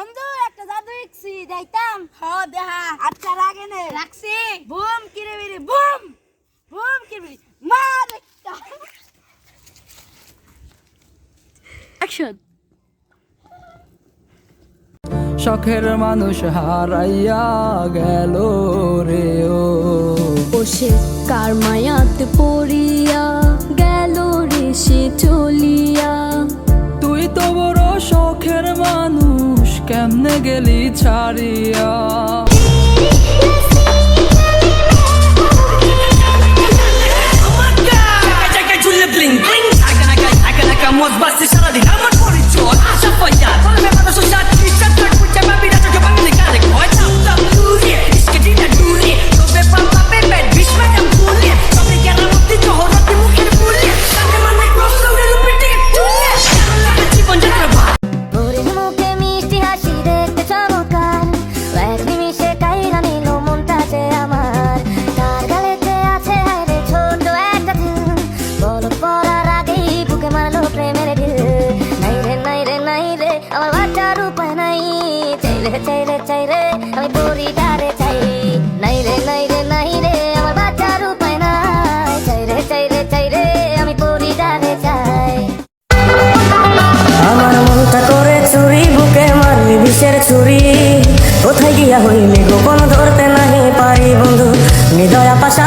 বন্ধু একটা জাদু দেখছি হ দেহা। আচ্ছা রাগে নে। রাখছি। বুম কিরে বিরে বুম। বুম কিরে বিরে মার একটা অ্যাকশন শখের মানুষ হারাইয়া গেল রে ও। বসে কার মায়াতে পড়িয়া গেল রে সে চলিয়া। তুই তো বড় শখের মানুষ। কেমনে গেলি ছাড়িয়া? জায়গায় ঝুলে ব্লিং ব্লিং নাকা নাকা নাকা নাকা মজ বাসে সারাদিন আমার উপায় নাই চাইলে চাইলে চাইলে আমি পরিটারে চাই নাই রে নাই রে নাই রে আমার বাচ্চার উপায় নাই চাইলে চাইলে চাইলে আমি পরিটারে চাই আমার মনটা করে চুরি বুকে মারলি বিষের ছুরি। কোথায় গিয়া হইলি গোপন ধরতে নাহি পারি বন্ধু? নিদয়া পাশা